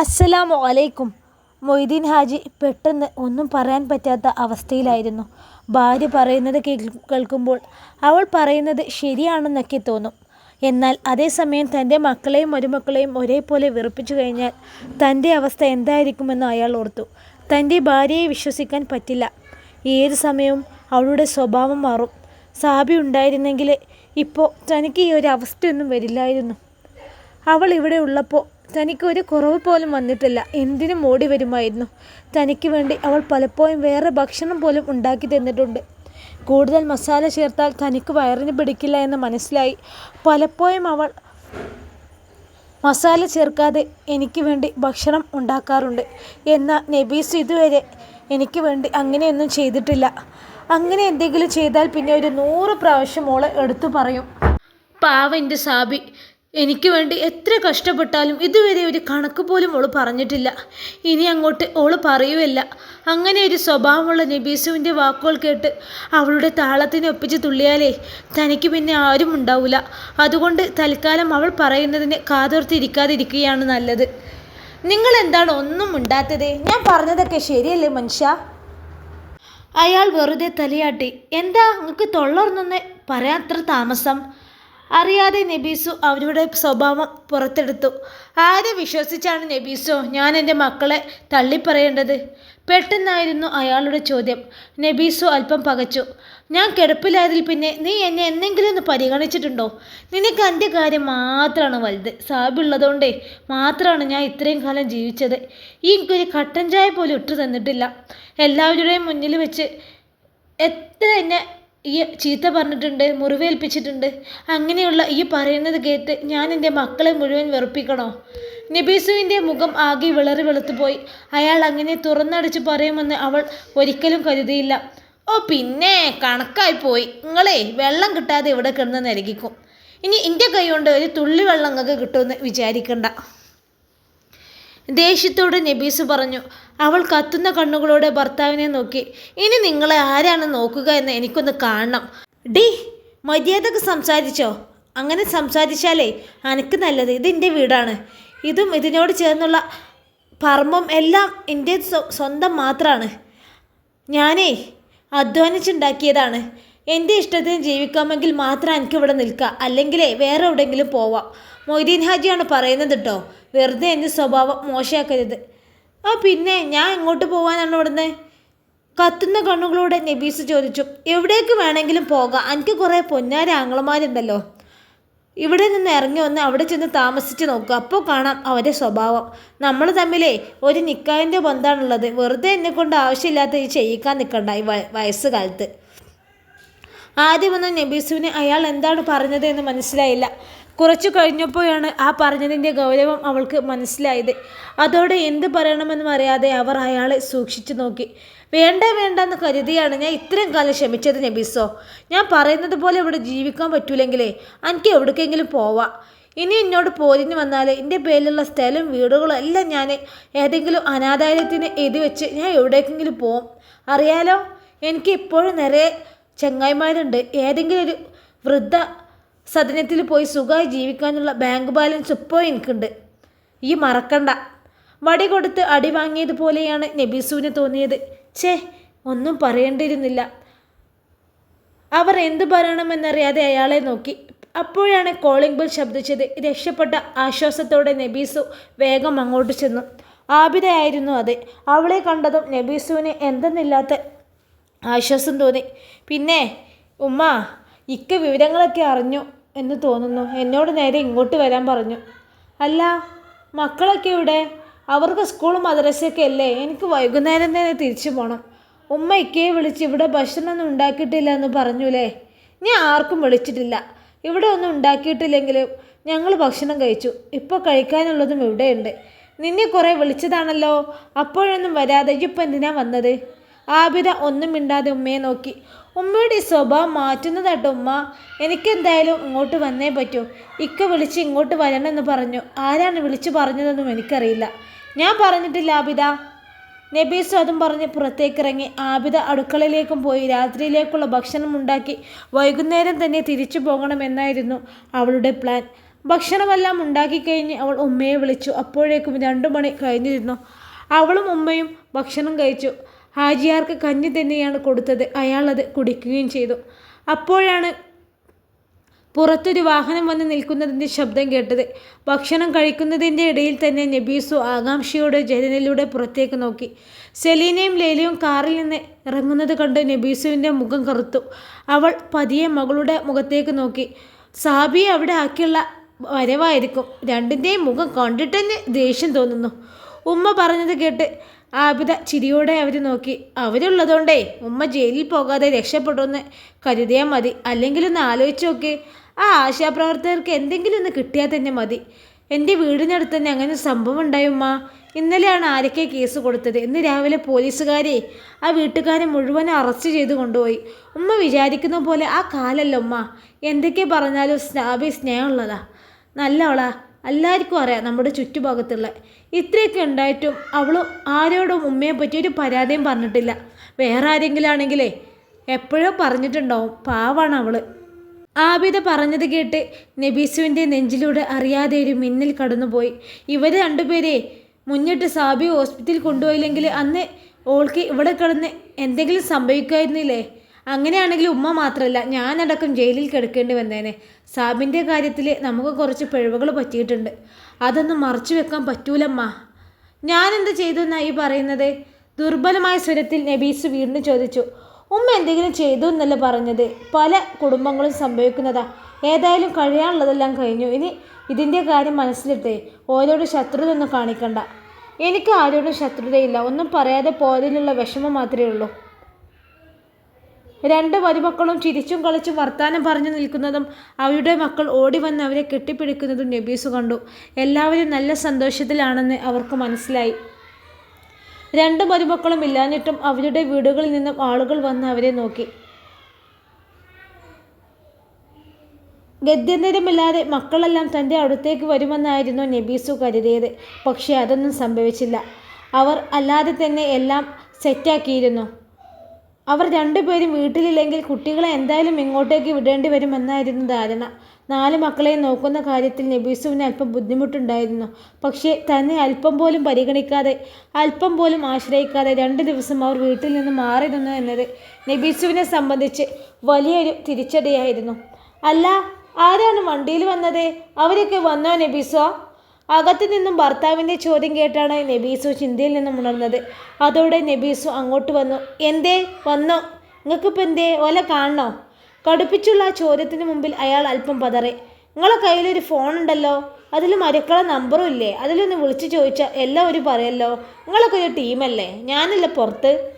അസ്സലാമു അലൈക്കും. മൊയ്തീൻ ഹാജി പെട്ടെന്ന് ഒന്നും പറയാൻ പറ്റാത്ത അവസ്ഥയിലായിരുന്നു. ഭാര്യ പറയുന്നത് കേൾക്കുമ്പോൾ അവൾ പറയുന്നത് ശരിയാണെന്നൊക്കെ തോന്നും. എന്നാൽ അതേസമയം തന്റെ മക്കളെയും മരുമക്കളെയും ഒരേപോലെ വെറുപ്പിച്ചു കഴിഞ്ഞാൽ തന്റെ അവസ്ഥ എന്തായിരിക്കുമെന്ന് അയാൾ ഓർത്തു. തന്റെ ഭാര്യയെ വിശ്വസിക്കാൻ പറ്റില്ല. ഏത് സമയവും അവളുടെ സ്വഭാവം മാറും. സാബി ഉണ്ടായിരുന്നെങ്കിൽ ഇപ്പോൾ തനിക്ക് ഈ ഒരു അവസ്ഥയൊന്നും വരില്ലായിരുന്നു. അവൾ ഇവിടെ ഉള്ളപ്പോൾ തനിക്ക് ഒരു കുറവ് പോലും വന്നിട്ടില്ല. എന്തിനും ഓടി വരുമായിരുന്നു? തനിക്ക് വേണ്ടി അവൾ പലപ്പോഴും വേറെ ഭക്ഷണം പോലും ഉണ്ടാക്കി തന്നിട്ടുണ്ട്. കൂടുതൽ മസാല ചേർത്താൽ തനിക്ക് വയറിന് പിടിക്കില്ല എന്ന് മനസ്സിലായി. പലപ്പോഴും അവൾ മസാല ചേർക്കാതെ എനിക്ക് വേണ്ടി ഭക്ഷണം ഉണ്ടാക്കാറുണ്ട്. എന്നാൽ നബീസ് ഇതുവരെ എനിക്ക് വേണ്ടി അങ്ങനെയൊന്നും ചെയ്തിട്ടില്ല. അങ്ങനെ എന്തെങ്കിലും ചെയ്താൽ പിന്നെ ഒരു നൂറ് പ്രാവശ്യം മോളെ എടുത്തു പറയും. പാവന്റെ സാബി. എനിക്ക് വേണ്ടി എത്ര കഷ്ടപ്പെട്ടാലും ഇതുവരെ ഒരു കണക്ക് പോലും ഓൾ പറഞ്ഞിട്ടില്ല. ഇനി അങ്ങോട്ട് ഓൾ പറയുവല്ല. അങ്ങനെ ഒരു സ്വഭാവമുള്ള നബീസുവിന്റെ വാക്കുകൾ കേട്ട് അവളുടെ താളത്തിന് ഒപ്പിച്ച് തുള്ളിയാലേ തനിക്ക് പിന്നെ ആരും ഉണ്ടാവില്ല അതുകൊണ്ട് തൽക്കാലം അവൾ പറയുന്നതിന് കാതോർത്തിരിക്കാതിരിക്കുകയാണ് നല്ലത്. നിങ്ങൾ എന്താണ് ഒന്നും ഉണ്ടാത്തത് ഞാൻ പറഞ്ഞതൊക്കെ ശരിയല്ലേ മനുഷ്യ? അയാൾ വെറുതെ തലയാട്ടി. എന്താ നിങ്ങൾക്ക് തൊള്ളർന്നൊന്ന് പറയാത്ര താമസം? അറിയാതെ നബീസു അവരുടെ സ്വഭാവം പുറത്തെടുത്തു. ആരെ വിശ്വസിച്ചാണ് നബീസു ഞാൻ എന്റെ മക്കളെ തള്ളിപ്പറയേണ്ടത്? പെട്ടെന്നായിരുന്നു അയാളുടെ ചോദ്യം. നബീസു അല്പം പകച്ചു. ഞാൻ കിടപ്പിലായതിൽ പിന്നെ നീ എന്നെ എന്തെങ്കിലും ഒന്ന് പരിഗണിച്ചിട്ടുണ്ടോ? നിനക്ക് എന്റെ കാര്യം മാത്രമാണ് വലുത്. സാബുള്ളതുകൊണ്ടേ മാത്രമാണ് ഞാൻ ഇത്രയും കാലം ജീവിച്ചത്. ഈ എനിക്കൊരു കട്ടൻ ചായ പോലും ഇട്ടു തന്നിട്ടില്ല എല്ലാവരുടെയും മുന്നിൽ വെച്ച് എത്ര എന്നെ ഈ ചീത്ത പറഞ്ഞിട്ടുണ്ട് മുറിവേൽപ്പിച്ചിട്ടുണ്ട്. അങ്ങനെയുള്ള ഈ പറയുന്നത് കേട്ട് ഞാൻ എന്റെ മക്കളെ മുഴുവൻ വെറുപ്പിക്കണോ? നബീസുവിന്റെ മുഖം ആകെ വിളറി വെളുത്തുപോയി അയാൾ അങ്ങനെ തുറന്നടിച്ച് പറയുമെന്ന് അവൾ ഒരിക്കലും കരുതിയില്ല. ഓ പിന്നെ കണക്കായി പോയി. നിങ്ങളെ വെള്ളം കിട്ടാതെ ഇവിടെ കിടന്ന് നരകിക്കും. ഇനി എന്റെ കൈ കൊണ്ട് ഒരു തുള്ളി വെള്ളം നിങ്ങൾക്ക് കിട്ടുമെന്ന് വിചാരിക്കണ്ട. ദേഷ്യത്തോട് നബീസ് പറഞ്ഞു അവൾ കത്തുന്ന കണ്ണുകളോടെ ഭർത്താവിനെ നോക്കി. ഇനി നിങ്ങളെ ആരാണ് നോക്കുക എന്ന് എനിക്കൊന്ന് കാണണം. ഡി മര്യാദയ്ക്ക് സംസാരിച്ചോ. അങ്ങനെ സംസാരിച്ചാലേ അനക്ക് നല്ലത്. ഇത് എന്റെ വീടാണ്. ഇതും ഇതിനോട് ചേർന്നുള്ള പറമ്പും എല്ലാം എന്റെ സ്വന്തം മാത്രമാണ് ഞാനേ അധ്വാനിച്ചുണ്ടാക്കിയതാണ്. എന്റെ ഇഷ്ടത്തിന് ജീവിക്കാമെങ്കിൽ മാത്രം എനിക്ക് ഇവിടെ നിൽക്കാം. അല്ലെങ്കിൽ വേറെ എവിടെയെങ്കിലും പോവാം. മൊയ്തീൻ ഹാജിയാണ് പറയുന്നത് കേട്ടോ വെറുതെ എന്റെ സ്വഭാവം മോശമാക്കരുത്. ആ പിന്നെ ഞാൻ എങ്ങോട്ട് പോകാനാണ് ഇവിടുന്ന്? കത്തുന്ന കണ്ണുകളോടെ നബീസ് ചോദിച്ചു. എവിടേക്ക് വേണമെങ്കിലും പോകാം. എനിക്ക് കുറേ പൊന്നാര ആങ്ങളമാരുണ്ടല്ലോ. ഇവിടെ നിന്ന് ഇറങ്ങി വന്ന് അവിടെ ചെന്ന് താമസിച്ച് നോക്കുക അപ്പോൾ കാണാം അവരുടെ സ്വഭാവം. നമ്മൾ തമ്മിലേ ഒരു നിക്കായന്റെ ബന്ധമാണുള്ളത്. വെറുതെ എന്നെ കൊണ്ട് ആവശ്യമില്ലാത്ത ഈ ചെയ്യിക്കാൻ നിൽക്കണ്ട ഈ വയ- വയസ്സുകാലത്ത്. ആദ്യമൊന്നും നബീസുവിന് അയാൾ എന്താണ് പറഞ്ഞത് എന്ന് മനസ്സിലായില്ല. കുറച്ചു കഴിഞ്ഞപ്പോഴാണ് ആ പറഞ്ഞതിന്റെ ഗൗരവം അവൾക്ക് മനസ്സിലായത്. അതോടെ എന്ത് പറയണമെന്നും അറിയാതെ അവർ അയാളെ സൂക്ഷിച്ചു നോക്കി. വേണ്ട വേണ്ട എന്ന് കരുതിയാണ് ഞാൻ ഇത്രയും കാലം ക്ഷമിച്ചത് നബീസോ. ഞാൻ പറയുന്നത് പോലെ ഇവിടെ ജീവിക്കാൻ പറ്റൂലെങ്കിലേ എനിക്ക് എവിടേക്കെങ്കിലും പോവാം. ഇനി എന്നോട് പോരിന് വന്നാൽ എന്റെ പേരിലുള്ള സ്ഥലം വീടുകളും എല്ലാം ഞാൻ ഏതെങ്കിലും അനാഥാലയത്തിന് എഴുതി വെച്ച് ഞാൻ എവിടേക്കെങ്കിലും പോവും. അറിയാലോ എനിക്ക് ഇപ്പോഴും നിറയെ ചങ്ങായിമാരുണ്ട്. ഏതെങ്കിലും ഒരു വൃദ്ധ സദനത്തിൽ പോയി സുഖമായി ജീവിക്കാനുള്ള ബാങ്ക് ബാലൻസ് ഇപ്പോൾ എനിക്കുണ്ട്. ഈ മറക്കണ്ട. വടി കൊടുത്ത് അടി വാങ്ങിയതുപോലെയാണ് നബീസുവിന് തോന്നിയത്. ഛേ ഒന്നും പറയേണ്ടിയിരുന്നില്ല. അവർ എന്തു പറയണമെന്നറിയാതെ അയാളെ നോക്കി. അപ്പോഴാണ് കോളിംഗ് ബെൽ ശബ്ദിച്ചത്. രക്ഷപ്പെട്ട ആശ്വാസത്തോടെ നബീസു വേഗം അങ്ങോട്ട് ചെന്നു. ആബിദയായിരുന്നു അത്. അവളെ കണ്ടതും നബീസുവിന് എന്തെന്നില്ലാത്ത ആശ്വാസം തോന്നി. പിന്നെ ഉമ്മ ഇക്ക വിവരങ്ങളൊക്കെ അറിഞ്ഞു എന്ന് തോന്നുന്നു. എന്നോട് നേരെ ഇങ്ങോട്ട് വരാൻ പറഞ്ഞു. അല്ല മക്കളൊക്കെ ഇവിടെ അവർക്ക് സ്കൂളും മദ്രസയൊക്കെ അല്ലേ? എനിക്ക് വൈകുന്നേരം തന്നെ തിരിച്ചു പോകണം ഉമ്മ ഇക്കയെ വിളിച്ച് ഇവിടെ ഭക്ഷണമൊന്നും ഉണ്ടാക്കിയിട്ടില്ല എന്ന് പറഞ്ഞുല്ലേ ഞാൻ ആർക്കും വിളിച്ചിട്ടില്ല. ഇവിടെ ഒന്നും ഉണ്ടാക്കിയിട്ടില്ലെങ്കിലും ഞങ്ങൾ ഭക്ഷണം കഴിച്ചു. ഇപ്പോൾ കഴിക്കാനുള്ളതും ഇവിടെയുണ്ട്. നിന്നെ കുറേ വിളിച്ചതാണല്ലോ. അപ്പോഴൊന്നും വരാതെ ഇപ്പം എന്തിനാ വന്നത്? ആബിദ ഒന്നും മിണ്ടാതെ ഉമ്മയെ നോക്കി. ഉമ്മയുടെ സ്വഭാവം മാറ്റുന്നതാട്ടോ ഉമ്മ എനിക്കെന്തായാലും ഇങ്ങോട്ട് വന്നേ പറ്റൂ. ഇക്ക വിളിച്ച് ഇങ്ങോട്ട് വരണമെന്ന് പറഞ്ഞു. ആരാണ് വിളിച്ചു പറഞ്ഞതെന്നും എനിക്കറിയില്ല. ഞാൻ പറഞ്ഞിട്ടില്ല ആബിദ നബീസ് അതും പറഞ്ഞ് പുറത്തേക്കിറങ്ങി. ആബിദ അടുക്കളയിലേക്കും പോയി. രാത്രിയിലേക്കുള്ള ഭക്ഷണം ഉണ്ടാക്കി. വൈകുന്നേരം തന്നെ തിരിച്ചു പോകണമെന്നായിരുന്നു അവളുടെ പ്ലാൻ. ഭക്ഷണമെല്ലാം ഉണ്ടാക്കിക്കഴിഞ്ഞ് അവൾ ഉമ്മയെ വിളിച്ചു. അപ്പോഴേക്കും രണ്ടു മണി കഴിഞ്ഞിരുന്നു. അവളും ഉമ്മയും ഭക്ഷണം കഴിച്ചു. ഹാജിയാർക്ക് കഞ്ഞി തന്നെയാണ് കൊടുത്തത്. അയാളത് കുടിക്കുകയും ചെയ്തു. അപ്പോഴാണ് പുറത്തൊരു വാഹനം വന്ന് നിൽക്കുന്നതിന്റെ ശബ്ദം കേട്ടത്. ഭക്ഷണം കഴിക്കുന്നതിന്റെ ഇടയിൽ തന്നെ നബീസു ആകാംക്ഷയോടെ ജനലിലൂടെ പുറത്തേക്ക് നോക്കി. സെലീനയും ലേലയും കാറിൽ നിന്ന് ഇറങ്ങുന്നത് കണ്ട് നബീസുവിന്റെ മുഖം കറുത്തു. അവൾ പതിയെ മകളുടെ മുഖത്തേക്ക് നോക്കി. സാബിയെ അവിടെ ആക്കിയുള്ള വരവായിരിക്കും. രണ്ടിന്റെയും മുഖം കണ്ടിട്ട് ദേഷ്യം തോന്നുന്നു. ഉമ്മ പറഞ്ഞത് കേട്ട് ആബിദ ചിരിയോടെ അവർ നോക്കി. അവരുള്ളതുകൊണ്ടേ ഉമ്മ ജയിലിൽ പോകാതെ രക്ഷപ്പെടുമെന്ന് കരുതിയാൽ മതി. അല്ലെങ്കിൽ ഒന്ന് ആലോചിച്ച് നോക്കി. ആ ആശാപ്രവർത്തകർക്ക് എന്തെങ്കിലും ഒന്ന് കിട്ടിയാൽ തന്നെ മതി. എന്റെ വീടിനടുത്ത് തന്നെ അങ്ങനെ സംഭവം ഉണ്ടായി ഉമ്മ. ഇന്നലെയാണ് ആരൊക്കെ കേസ് കൊടുത്തത്? ഇന്ന് രാവിലെ പോലീസുകാരെ ആ വീട്ടുകാരെ മുഴുവൻ അറസ്റ്റ് ചെയ്ത് കൊണ്ടുപോയി. ഉമ്മ വിചാരിക്കുന്ന പോലെ ആ കാലല്ല ഉമ്മ. എന്തൊക്കെ പറഞ്ഞാലും സ്നാബി സ്നേഹമുള്ളതാ. നല്ലവളാ. എല്ലാവർക്കും അറിയാം നമ്മുടെ ചുറ്റുഭാഗത്തുള്ള ഇത്രയൊക്കെ ഉണ്ടായിട്ടും അവൾ ആരോടും ഉമ്മയെ പറ്റി ഒരു പരാതിയും പറഞ്ഞിട്ടില്ല. വേറെ ആരെങ്കിലും ആണെങ്കിലേ എപ്പോഴും പറഞ്ഞിട്ടുണ്ടാവും. പാവാണ് അവൾ. ആബിദ പറഞ്ഞത് കേട്ട് നബീസുവിന്റെ നെഞ്ചിലൂടെ അറിയാതെ ഒരു മിന്നൽ കടന്നുപോയി. ഇവർ രണ്ടുപേരെ മുന്നിട്ട് സാബി ഹോസ്പിറ്റലിൽ കൊണ്ടുപോയില്ലെങ്കിൽ അന്ന് ഓൾക്ക് ഇവിടെ കിടന്ന് എന്തെങ്കിലും സംഭവിക്കുമായിരുന്നില്ലേ? അങ്ങനെയാണെങ്കിൽ ഉമ്മ മാത്രമല്ല ഞാനടക്കം ജയിലിൽ കിടക്കേണ്ടി വന്നേനെ. സാബിന്റെ കാര്യത്തിൽ നമുക്ക് കുറച്ച് പിഴവുകൾ പറ്റിയിട്ടുണ്ട്. അതൊന്നും മറച്ചു വെക്കാൻ പറ്റൂലമ്മ. ഞാനെന്ത് ചെയ്തു എന്നാ ഈ പറയുന്നത്? ദുർബലമായ സ്വരത്തിൽ നബീസ് വീണ്ടും ചോദിച്ചു ഉമ്മ എന്തെങ്കിലും ചെയ്തു എന്നല്ല പറഞ്ഞത്? പല കുടുംബങ്ങളും സംഭവിക്കുന്നതാ. ഏതായാലും കഴിയാനുള്ളതെല്ലാം കഴിഞ്ഞു. ഇനി ഇതിന്റെ കാര്യം മനസ്സിലിട്ടേ ഓരോട് ശത്രുത ഒന്നും കാണിക്കണ്ട. എനിക്ക് ആരോടും ശത്രുതയില്ല. ഒന്നും പറയാതെ പോയതിലുള്ള വിഷമം മാത്രമേ ഉള്ളൂ. രണ്ട് മരുമക്കളും ചിരിച്ചും കളിച്ചും വർത്താനം പറഞ്ഞു നിൽക്കുന്നതും അവരുടെ മക്കൾ ഓടി വന്ന് അവരെ കെട്ടിപ്പിടിക്കുന്നതും നബീസ് കണ്ടു. എല്ലാവരും നല്ല സന്തോഷത്തിലാണെന്ന് അവർക്ക് മനസ്സിലായി. രണ്ട് മരുമക്കളും ഇല്ലാഞ്ഞിട്ടും അവരുടെ വീടുകളിൽ നിന്നും ആളുകൾ വന്ന് അവരെ നോക്കി. ഗദ്യനിരമില്ലാതെ മക്കളെല്ലാം തന്റെ അടുത്തേക്ക് വരുമെന്നായിരുന്നു നബീസു കരുതിയത്. പക്ഷേ അതൊന്നും സംഭവിച്ചില്ല. അവർ അല്ലാതെ തന്നെ എല്ലാം സെറ്റാക്കിയിരുന്നു. അവർ രണ്ടുപേരും വീട്ടിലില്ലെങ്കിൽ കുട്ടികളെ എന്തായാലും ഇങ്ങോട്ടേക്ക് വിടേണ്ടി വരുമെന്നായിരുന്നു ധാരണ. നാല് മക്കളെ നോക്കുന്ന കാര്യത്തിൽ നബീസുവിന് അല്പം ബുദ്ധിമുട്ടുണ്ടായിരുന്നു. പക്ഷേ തന്നെ അല്പം പോലും പരിഗണിക്കാതെ അല്പം പോലും ആശ്രയിക്കാതെ രണ്ട് ദിവസം അവർ വീട്ടിൽ നിന്ന് മാറി നിന്നു എന്നത് നബീസുവിനെ സംബന്ധിച്ച് വലിയൊരു തിരിച്ചടിയായിരുന്നു. അല്ല ആരാണ് വണ്ടിയിൽ വന്നത്? അവരൊക്കെ വന്നോ നബീസോ അകത്തു നിന്നും ഭർത്താവിന്റെ ചോദ്യം കേട്ടാണ് നബീസു ചിന്തയിൽ നിന്നും ഉണർന്നത്. അതോടെ നബീസു അങ്ങോട്ട് വന്നു. എന്തേ? വന്നോ? നിങ്ങൾക്കിപ്പോൾ എന്തേ? ഓല കാണണോ? കടുപ്പിച്ചുള്ള ആ ചോദ്യത്തിന് മുമ്പിൽ അയാൾ അല്പം പതറി. നിങ്ങളെ കയ്യിലൊരു ഫോൺ ഉണ്ടല്ലോ? അതിൽ മരക്കള നമ്പറും ഇല്ലേ? അതിലൊന്ന് വിളിച്ചു ചോദിച്ചാൽ എല്ലാം ഒരു പറയല്ലോ നിങ്ങളൊക്കെ ഒരു ടീമല്ലേ ഞാനല്ല പുറത്ത്?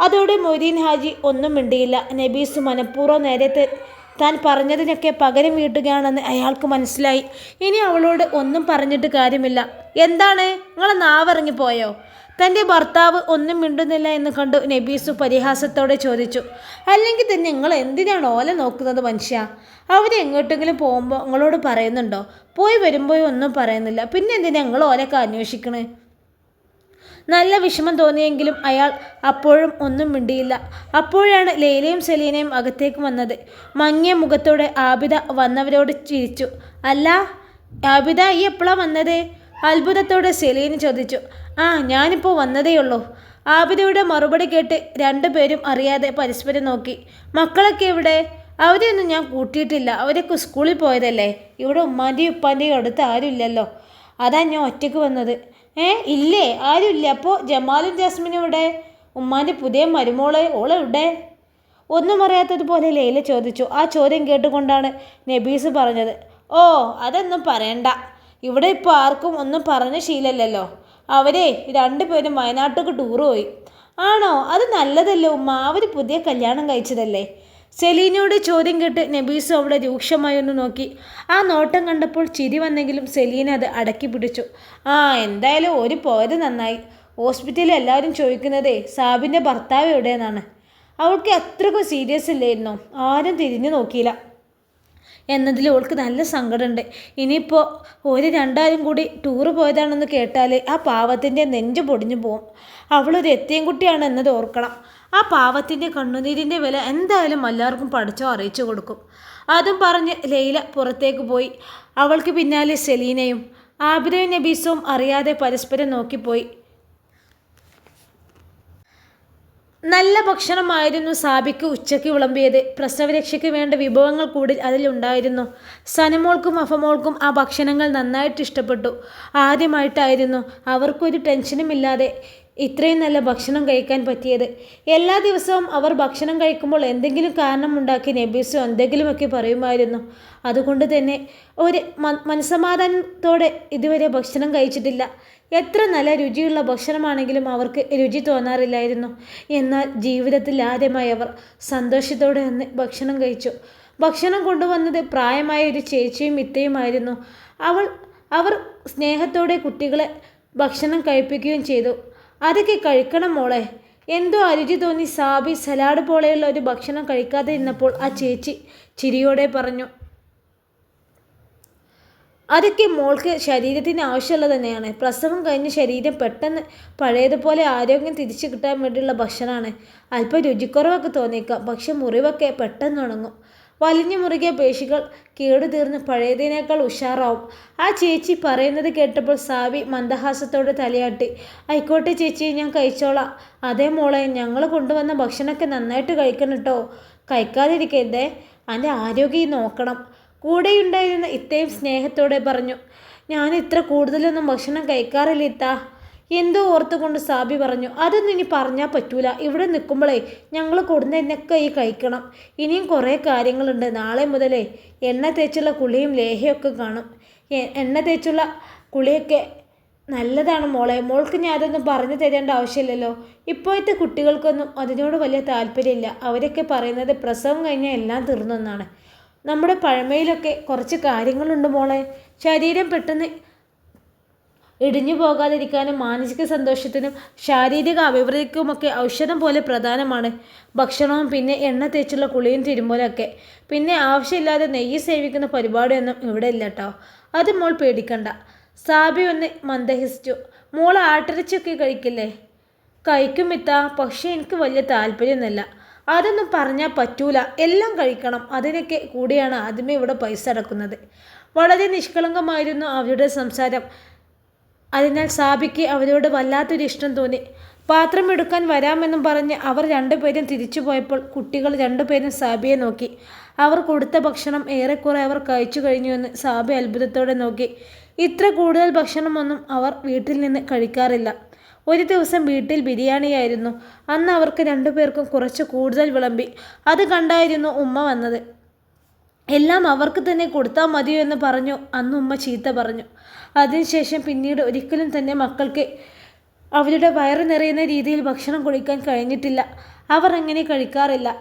അതോടെ മൊയ്തീൻ ഹാജി ഒന്നും മിണ്ടിയില്ല. നബീസ് മനഃപൂർവം നേരത്തെ താൻ പറഞ്ഞതിനൊക്കെ പകരം വീട്ടുകയാണെന്ന് അയാൾക്ക് മനസ്സിലായി. ഇനി അവളോട് ഒന്നും പറഞ്ഞിട്ട് കാര്യമില്ല. എന്താണ്? നിങ്ങളെ നാവിറങ്ങിപ്പോയോ? തന്റെ ഭർത്താവ് ഒന്നും മിണ്ടുന്നില്ല എന്ന് കണ്ടു നബീസു പരിഹാസത്തോടെ ചോദിച്ചു. അല്ലെങ്കിൽ തന്നെ നിങ്ങൾ എന്തിനാണ് ഓല നോക്കുന്നത് മനുഷ്യ? അവരെങ്ങോട്ടെങ്കിലും പോകുമ്പോൾ നിങ്ങളോട് പറയുന്നുണ്ടോ? പോയി വരുമ്പോഴും ഒന്നും പറയുന്നില്ല. പിന്നെ എന്തിനാ നിങ്ങൾ ഓലൊക്കെ അന്വേഷിക്കണേ? നല്ല വിഷമം തോന്നിയെങ്കിലും അയാൾ അപ്പോഴും ഒന്നും മിണ്ടിയില്ല. അപ്പോഴാണ് ലൈലയും സെലീനയും അകത്തേക്ക് വന്നത്. മങ്ങിയ മുഖത്തോടെ ആബിദ വന്നവരോട് ചിരിച്ചു. അല്ല ആബിദ ഈ എപ്പോഴാണ് വന്നത്? അത്ഭുതത്തോടെ സെലീന ചോദിച്ചു. ആ ഞാനിപ്പോൾ വന്നതേയുള്ളൂ ആബിദയുടെ മറുപടി കേട്ട് രണ്ടുപേരും അറിയാതെ പരസ്പരം നോക്കി. മക്കളൊക്കെ ഇവിടെ അവരെയൊന്നും ഞാൻ കൂട്ടിയിട്ടില്ല. അവരൊക്കെ സ്കൂളിൽ പോയതല്ലേ. ഇവിടെ ഉമ്മാന്റെയും ഉപ്പാന്റെയും അടുത്ത് ആരുമില്ലല്ലോ. അതാ ഞാൻ ഒറ്റയ്ക്ക് വന്നത്. ഏ ഇല്ലേ? ആരുമില്ല. അപ്പോൾ ജമാലും ജാസ്മിനും ഇവിടെ ഉമ്മാന്റെ പുതിയ മരുമോളെ ഓളെ ഇവിടെ ഒന്നും അറിയാത്തതുപോലെ ലൈല ചോദിച്ചു. ആ ചോദ്യം കേട്ടുകൊണ്ടാണ് നബീസ് പറഞ്ഞത്. ഓ അതൊന്നും പറയണ്ട. ഇവിടെ ഇപ്പോൾ ആർക്കും ഒന്നും പറഞ്ഞ ശീലമല്ലല്ലോ അവരെ രണ്ടുപേരും വയനാട്ടിലേക്ക് ടൂർ പോയി. ആണോ? അത് നല്ലതല്ലേ ഉമ്മ? അവർ പുതിയ കല്യാണം കഴിച്ചതല്ലേ? സെലീനയുടെ ചോദ്യം കേട്ട് നബീസ് അവിടെ രൂക്ഷമായി ഒന്ന് നോക്കി. ആ നോട്ടം കണ്ടപ്പോൾ ചിരി വന്നെങ്കിലും സെലീന അത് അടക്കി പിടിച്ചു. ആ എന്തായാലും ഒരു പോയത് നന്നായി. ഹോസ്പിറ്റലിൽ എല്ലാവരും ചോദിക്കുന്നതേ സാബിന്റെ ഭർത്താവ് എവിടെയെന്നാണ്? അവൾക്ക് അത്രക്കും സീരിയസ് ഇല്ലായിരുന്നു? ആരും തിരിഞ്ഞു നോക്കിയില്ല. എന്നതിൽ അവൾക്ക് നല്ല സങ്കടമുണ്ട്. ഇനിയിപ്പോൾ ഒരു രണ്ടാരും കൂടി ടൂറ് പോയതാണെന്ന് കേട്ടാൽ ആ പാവത്തിന്റെ നെഞ്ച് പൊടിഞ്ഞു പോകും അവളൊരു എത്തിയൻകുട്ടിയാണ് എന്നത് ഓർക്കണം. ആ പാവത്തിന്റെ കണ്ണുനീരിന്റെ വില എന്തായാലും എല്ലാവർക്കും പഠിച്ചോ അറിയിച്ചു കൊടുക്കും. അതും പറഞ്ഞ് ലൈല പുറത്തേക്ക് പോയി. അവൾക്ക് പിന്നാലെ സെലീനയും ആബിദയും നബീസും അറിയാതെ പരസ്പരം നോക്കിപ്പോയി. നല്ല ഭക്ഷണമായിരുന്നു സാബിക്ക് ഉച്ചയ്ക്ക് വിളമ്പിയത്. പ്രസവരക്ഷയ്ക്ക് വേണ്ട വിഭവങ്ങൾ കൂടി അതിലുണ്ടായിരുന്നു. സനമോൾക്കും അഫമോൾക്കും ആ ഭക്ഷണങ്ങൾ നന്നായിട്ട് ഇഷ്ടപ്പെട്ടു. ആദ്യമായിട്ടായിരുന്നു. അവർക്കൊരു ടെൻഷനുമില്ലാതെ ഇത്രയും നല്ല ഭക്ഷണം കഴിക്കാൻ പറ്റിയത്. എല്ലാ ദിവസവും അവർ ഭക്ഷണം കഴിക്കുമ്പോൾ എന്തെങ്കിലും കാരണമുണ്ടാക്കി നബീസോ എന്തെങ്കിലുമൊക്കെ പറയുമായിരുന്നു. അതുകൊണ്ട് തന്നെ ഒരു മനസമാധാനത്തോടെ ഇതുവരെ ഭക്ഷണം കഴിച്ചിട്ടില്ല. എത്ര നല്ല രുചിയുള്ള ഭക്ഷണമാണെങ്കിലും അവർക്ക് രുചി തോന്നാറില്ലായിരുന്നു. എന്നാൽ ജീവിതത്തിൽ ആദ്യമായി അവർ സന്തോഷത്തോടെ തന്നെ ഭക്ഷണം കഴിച്ചു. ഭക്ഷണം കൊണ്ടുവന്നത് പ്രായമായ ഒരു ചേച്ചിയും ഇത്തയുമായിരുന്നു. അവൾ അവർ സ്നേഹത്തോടെ കുട്ടികളെ ഭക്ഷണം കഴിപ്പിക്കുകയും ചെയ്തു. അതൊക്കെ കഴിക്കണം മോളെ. എന്തോ അരുചി തോന്നി സാബി സലാഡ് പോലെയുള്ള ഒരു ഭക്ഷണം കഴിക്കാതെ ഇരുന്നപ്പോൾ ആ ചേച്ചി ചിരിയോടെ പറഞ്ഞു അതൊക്കെ മോൾക്ക് ശരീരത്തിന് ആവശ്യമുള്ളത് തന്നെയാണ്. പ്രസവം കഴിഞ്ഞ് ശരീരം പെട്ടെന്ന് പഴയതുപോലെ ആരോഗ്യം തിരിച്ചു കിട്ടാൻ വേണ്ടിയുള്ള ഭക്ഷണമാണ്. അല്പം രുചിക്കുറവൊക്കെ തോന്നിയേക്കാം. പക്ഷെ മുറിവൊക്കെ പെട്ടെന്ന് ഉണങ്ങും. വലിഞ്ഞു മുറുകിയ പേശികൾ കേടുതീർന്ന് പഴയതിനേക്കാൾ ഉഷാറാവും. ആ ചേച്ചി പറയുന്നത് കേട്ടപ്പോൾ സാവി മന്ദഹാസത്തോടെ തലയാട്ടി. ആയിക്കോട്ടെ ചേച്ചി ഞാൻ കഴിച്ചോളാം. അതേ മോളെ ഞങ്ങൾ കൊണ്ടുവന്ന ഭക്ഷണമൊക്കെ നന്നായിട്ട് കഴിക്കണം കേട്ടോ. കഴിക്കാതിരിക്കരുതേ. എന്റെ ആരോഗ്യം നോക്കണം. കൂടെയുണ്ടായിരുന്ന ഇത്തയും സ്നേഹത്തോടെ പറഞ്ഞു. ഞാൻ ഇത്ര കൂടുതലൊന്നും ഭക്ഷണം കഴിക്കാറില്ല ഇത്താ. എന്തോ ഓർത്തുകൊണ്ട് സാബി പറഞ്ഞു അതൊന്നും ഇനി പറഞ്ഞാൽ പറ്റൂല. ഇവിടെ നിൽക്കുമ്പോഴേ ഞങ്ങൾ കൊടുന്നതിനൊക്കെ ഈ കഴിക്കണം. ഇനിയും കുറേ കാര്യങ്ങളുണ്ട്. നാളെ മുതലേ എണ്ണ തേച്ചുള്ള കുളിയും ലേഹയൊക്കെ കാണും. എണ്ണ തേച്ചുള്ള കുളിയൊക്കെ നല്ലതാണ് മോളെ. മോൾക്ക് ഞാൻ അതൊന്നും പറഞ്ഞു തരേണ്ട ആവശ്യമില്ലല്ലോ. ഇപ്പോഴത്തെ കുട്ടികൾക്കൊന്നും അതിനോട് വലിയ താല്പര്യമില്ല. അവരൊക്കെ പറയുന്നത് പ്രസവം കഴിഞ്ഞാൽ എല്ലാം തീർന്നൊന്നാണ്. നമ്മുടെ പഴമയിലൊക്കെ കുറച്ച് കാര്യങ്ങളുണ്ട് മോളെ. ശരീരം പെട്ടെന്ന് ഇടിഞ്ഞു പോകാതിരിക്കാനും മാനസിക സന്തോഷത്തിനും ശാരീരിക അഭിവൃദ്ധിക്കുമൊക്കെ ഔഷധം പോലെ പ്രധാനമാണ്. ഭക്ഷണവും പിന്നെ എണ്ണ തേച്ചുള്ള കുളിയും തിരുമ്പോലൊക്കെ. പിന്നെ ആവശ്യമില്ലാതെ നെയ്യ് സേവിക്കുന്ന പരിപാടിയൊന്നും ഇവിടെ ഇല്ല കേട്ടോ അത് മോൾ പേടിക്കണ്ട. സാബി ഒന്ന് മന്ദഹിച്ചു. മോൾ ആട്ടിറച്ചൊക്കെ കഴിക്കില്ലേ? കഴിക്കും ഇത്ത പക്ഷേ എനിക്ക് വലിയ താല്പര്യമൊന്നുമില്ല. അതൊന്നും പറഞ്ഞാൽ പറ്റൂല. എല്ലാം കഴിക്കണം. അതിനൊക്കെ കൂടിയാണ് ആദ്യമേ ഇവിടെ പൈസ അടക്കുന്നത്. വളരെ നിഷ്കളങ്കമായിരുന്നു അവരുടെ സംസാരം. അതിനാൽ സാബിക്ക് അവരോട് വല്ലാത്തൊരു ഇഷ്ടം തോന്നി. പാത്രം എടുക്കാൻ വരാമെന്നും പറഞ്ഞ് അവർ രണ്ടുപേരും തിരിച്ചു പോയപ്പോൾ കുട്ടികൾ രണ്ടുപേരും സാബിയെ നോക്കി. അവർ കൊടുത്ത ഭക്ഷണം ഏറെക്കുറെ അവർ കഴിച്ചു കഴിഞ്ഞുവെന്ന് സാബി അത്ഭുതത്തോടെ നോക്കി. ഇത്ര കൂടുതൽ ഭക്ഷണമൊന്നും അവർ വീട്ടിൽ നിന്ന് കഴിക്കാറില്ല. ഒരു ദിവസം വീട്ടിൽ ബിരിയാണിയായിരുന്നു. അന്ന് അവർക്ക് രണ്ടുപേർക്കും കുറച്ച് കൂടുതൽ വിളമ്പി. അത് കണ്ടായിരുന്നു ഉമ്മ വന്നത്. എല്ലാം അവർക്ക് തന്നെ കൊടുത്താൽ മതിയോ എന്ന് പറഞ്ഞു. അന്ന് ഉമ്മ ചീത്ത പറഞ്ഞു. അതിനുശേഷം പിന്നീട് ഒരിക്കലും തന്നെ മക്കൾക്ക് അവരുടെ വയറ് നിറയുന്ന രീതിയിൽ ഭക്ഷണം കുടിക്കാൻ കഴിഞ്ഞിട്ടില്ല. അവർ അങ്ങനെ കഴിക്കാറില്ല.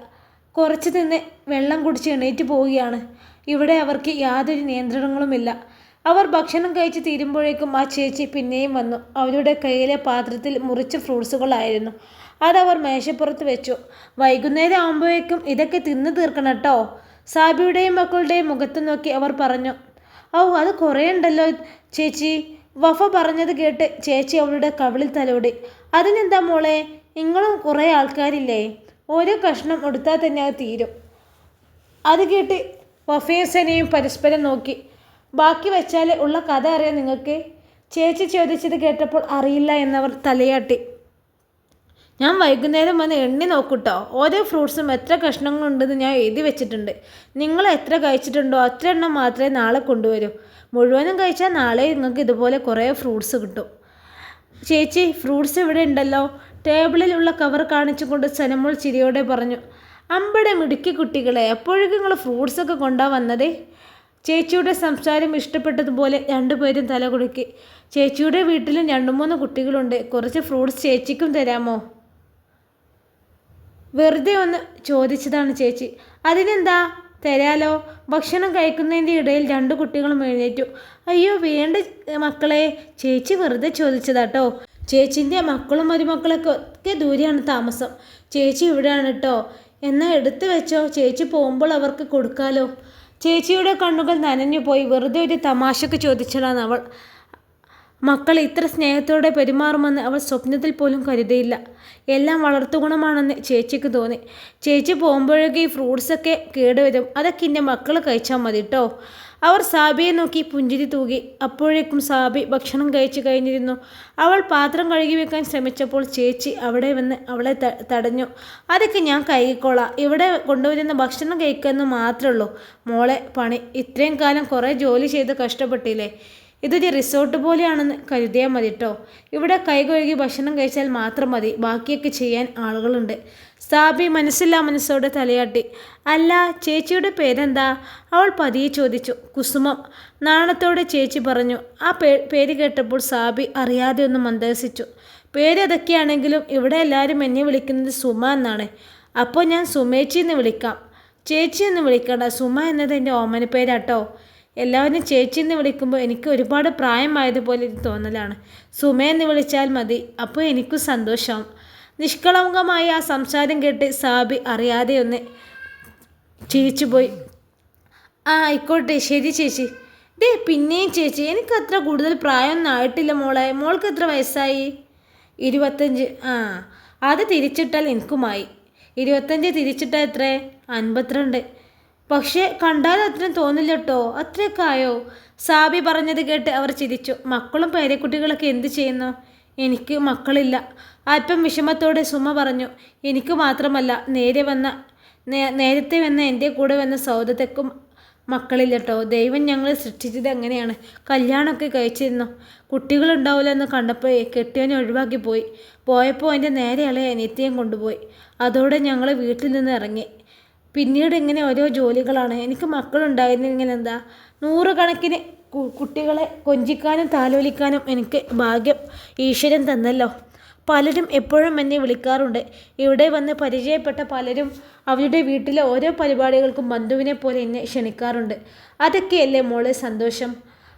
കുറച്ച് നിന്ന് വെള്ളം കുടിച്ച് എണീറ്റ് പോവുകയാണ്. ഇവിടെ അവർക്ക് യാതൊരു നിയന്ത്രണങ്ങളുമില്ല. അവർ ഭക്ഷണം കഴിച്ച് തീരുമ്പോഴേക്കും ആ ചേച്ചി പിന്നെയും വന്നു. അവരുടെ കയ്യിലെ പാത്രത്തിൽ മുറിച്ച ഫ്രൂട്ട്സുകളായിരുന്നു. അതവർ മേശപ്പുറത്ത് വെച്ചു. വൈകുന്നേരം ആകുമ്പോഴേക്കും ഇതൊക്കെ തിന്നു തീർക്കണം കേട്ടോ. സാബിയുടെയും മക്കളുടെയും മുഖത്ത് നോക്കി അവർ പറഞ്ഞു ഓ അത് കുറേ ഉണ്ടല്ലോ ചേച്ചി. വഫ പറഞ്ഞത് കേട്ട് ചേച്ചി അവളുടെ കവിളിൽ തലോടി. അതിനെന്താ മോളെ? നിങ്ങളും കുറേ ആൾക്കാരില്ലേ. ഓരോ കഷ്ണം എടുത്താൽ തന്നെ അത് തീരും. അത് കേട്ട് വഫയും സനയും പരസ്പരം നോക്കി. ബാക്കി വെച്ചാൽ ഉള്ള കഥ അറിയാം നിങ്ങൾക്ക്. ചേച്ചി ചോദിച്ചത് കേട്ടപ്പോൾ അറിയില്ല എന്നവർ തലയാട്ടി. ഞാൻ വൈകുന്നേരം വന്ന് എണ്ണി നോക്കൂട്ടോ. ഓരോ ഫ്രൂട്ട്സും എത്ര കഷ്ണങ്ങളുണ്ടെന്ന് ഞാൻ എഴുതി വെച്ചിട്ടുണ്ട്. നിങ്ങൾ എത്ര കഴിച്ചിട്ടുണ്ടോ അത്ര എണ്ണം മാത്രമേ നാളെ കൊണ്ടുവരൂ. മുഴുവനും കഴിച്ചാൽ നാളെ നിങ്ങൾക്ക് ഇതുപോലെ കുറേ ഫ്രൂട്ട്സ് കിട്ടും. ചേച്ചി ഫ്രൂട്ട്സ് ഇവിടെ ഉണ്ടല്ലോ. ടേബിളിലുള്ള കവർ കാണിച്ചുകൊണ്ട് സനമോൾ ചിരിയോടെ പറഞ്ഞു അമ്പടെ മിടുക്കി കുട്ടികളെ എപ്പോഴേക്കും നിങ്ങൾ ഫ്രൂട്ട്സൊക്കെ കൊണ്ടാ വന്നതേ? ചേച്ചിയുടെ സംസാരം ഇഷ്ടപ്പെട്ടതുപോലെ രണ്ടുപേരും തല കുടുക്കി ചേച്ചിയുടെ വീട്ടിലും രണ്ടു മൂന്ന് കുട്ടികളുണ്ട്. കുറച്ച് ഫ്രൂട്ട്സ് ചേച്ചിക്കും തരാമോ? വെറുതെ ഒന്ന് ചോദിച്ചതാണ് ചേച്ചി. അതിനെന്താ? തരാലോ. ഭക്ഷണം കഴിക്കുന്നതിന്റെ ഇടയിൽ രണ്ട് കുട്ടികളും എഴുന്നേറ്റു. അയ്യോ വേണ്ട മക്കളെ. ചേച്ചി വെറുതെ ചോദിച്ചതാട്ടോ. ചേച്ചിന്റെ മക്കളും മരുമക്കളൊക്കെ ഒക്കെ ദൂരെയാണ് താമസം. ചേച്ചി ഇവിടെയാണ് കേട്ടോ എന്നാൽ എടുത്തു വെച്ചോ. ചേച്ചി പോകുമ്പോൾ അവർക്ക് കൊടുക്കാലോ. ചേച്ചിയുടെ കണ്ണുകൾ നനഞ്ഞു പോയി വെറുതെ ഒരു തമാശക്ക് ചോദിച്ചതാണ് അവൾ. മക്കൾ ഇത്ര സ്നേഹത്തോടെ പെരുമാറുമെന്ന് അവൾ സ്വപ്നത്തിൽ പോലും കരുതിയില്ല. എല്ലാം വളർത്തുഗുണമാണെന്ന് ചേച്ചിക്ക് തോന്നി. ചേച്ചി പോകുമ്പോഴൊക്കെ ഈ ഫ്രൂട്ട്സൊക്കെ കേടുവരും അതൊക്കെ എന്റെ മക്കൾ കഴിച്ചാൽ മതി കേട്ടോ അവർ സാബിയെ നോക്കി പുഞ്ചിരി തൂകി. അപ്പോഴേക്കും സാബി ഭക്ഷണം കഴിച്ചു കഴിഞ്ഞിരുന്നു. അവൾ പാത്രം കഴുകി വെക്കാൻ ശ്രമിച്ചപ്പോൾ ചേച്ചി അവിടെ വന്ന് അവളെ തടഞ്ഞു. അതൊക്കെ ഞാൻ കഴുകിക്കോളാം. ഇവിടെ കൊണ്ടുവരുന്ന ഭക്ഷണം കഴിക്കുമെന്ന് മാത്രമേ ഉള്ളൂ. മോളെ പണി. ഇത്രയും കാലം കുറേ ജോലി ചെയ്ത് കഷ്ടപ്പെട്ടില്ലേ? ഇതൊരു റിസോർട്ട് പോലെയാണെന്ന് കരുതിയാൽ മതി കേട്ടോ ഇവിടെ കൈകഴുകി ഭക്ഷണം കഴിച്ചാൽ മാത്രം മതി. ബാക്കിയൊക്കെ ചെയ്യാൻ ആളുകളുണ്ട്. സാബി മനസ്സില്ലാ മനസ്സോടെ തലയാട്ടി. അല്ല ചേച്ചിയുടെ പേരെന്താ? അവൾ പതിയെ ചോദിച്ചു. കുസുമം. നാണത്തോടെ ചേച്ചി പറഞ്ഞു. ആ പേര് കേട്ടപ്പോൾ സാബി അറിയാതെ ഒന്ന് മന്ദഹസിച്ചു. പേരതൊക്കെയാണെങ്കിലും ഇവിടെ എല്ലാവരും എന്നെ വിളിക്കുന്നത് സുമ എന്നാണ്. അപ്പോൾ ഞാൻ സുമേച്ചി എന്ന് വിളിക്കാം. ചേച്ചി എന്ന് വിളിക്കണ്ട. സുമ എന്നത് എന്റെ ഓമന പേരാട്ടോ എല്ലാവരും ചേച്ചി എന്ന് വിളിക്കുമ്പോൾ എനിക്ക് ഒരുപാട് പ്രായമായതുപോലെ തോന്നലാണ്. സുമയെന്ന് വിളിച്ചാൽ മതി. അപ്പോൾ എനിക്കും സന്തോഷം. നിഷ്കളങ്കമായി ആ സംസാരം കേട്ട് സാബി അറിയാതെ ഒന്ന് ചിരിച്ചുപോയി. ആ ആയിക്കോട്ടെ. ശരി ചേച്ചി. ഡേ പിന്നെയും ചേച്ചി എനിക്ക് അത്ര കൂടുതൽ പ്രായമൊന്നും ആയിട്ടില്ല മോളെ. മോൾക്ക് എത്ര വയസ്സായി? ഇരുപത്തഞ്ച്. ആ അത് തിരിച്ചിട്ടാൽ എനിക്കുമായി. ഇരുപത്തഞ്ച് തിരിച്ചിട്ടാൽ എത്ര? അൻപത്തിരണ്ട്. പക്ഷേ കണ്ടാൽ അത്രയും തോന്നില്ല കേട്ടോ അത്രയൊക്കെ സാബി പറഞ്ഞത് കേട്ട് അവർ ചിരിച്ചു. മക്കളും പേരക്കുട്ടികളൊക്കെ എന്ത് ചെയ്യുന്നു? എനിക്ക് മക്കളില്ല. അല്പം വിഷമത്തോടെ സുമ പറഞ്ഞു എനിക്ക് മാത്രമല്ല നേരെ വന്ന നേരത്തെ വന്ന എന്റെ കൂടെ വന്ന സൗദത്തേക്കും മക്കളില്ല കേട്ടോ ദൈവം ഞങ്ങൾ സൃഷ്ടിച്ചത് എങ്ങനെയാണ് കല്യാണമൊക്കെ കഴിച്ചിരുന്നു. കുട്ടികളുണ്ടാവില്ല എന്ന് കണ്ടപ്പോൾ കെട്ടിയവനെ ഒഴിവാക്കി പോയി. പോയപ്പോൾ എന്റെ നേരെ ഇളയ അനിയത്തിയും കൊണ്ടുപോയി. അതോടെ ഞങ്ങൾ വീട്ടിൽ നിന്ന് ഇറങ്ങി. പിന്നീട് ഇങ്ങനെ ഓരോ ജോലികളാണ്. എനിക്ക് മക്കളുണ്ടായിരുന്നെങ്കിൽ എന്താ നൂറുകണക്കിന് കുട്ടികളെ കൊഞ്ചിക്കാനും താലോലിക്കാനും എനിക്ക് ഭാഗ്യം ഈശ്വരൻ തന്നല്ലോ. പലരും എപ്പോഴും എന്നെ വിളിക്കാറുണ്ട്. ഇവിടെ വന്ന് പരിചയപ്പെട്ട പലരും അവരുടെ വീട്ടിലെ ഓരോ പരിപാടികൾക്കും ബന്ധുവിനെ പോലെ എന്നെ ക്ഷണിക്കാറുണ്ട്. അതൊക്കെയല്ലേ മോളെ സന്തോഷം?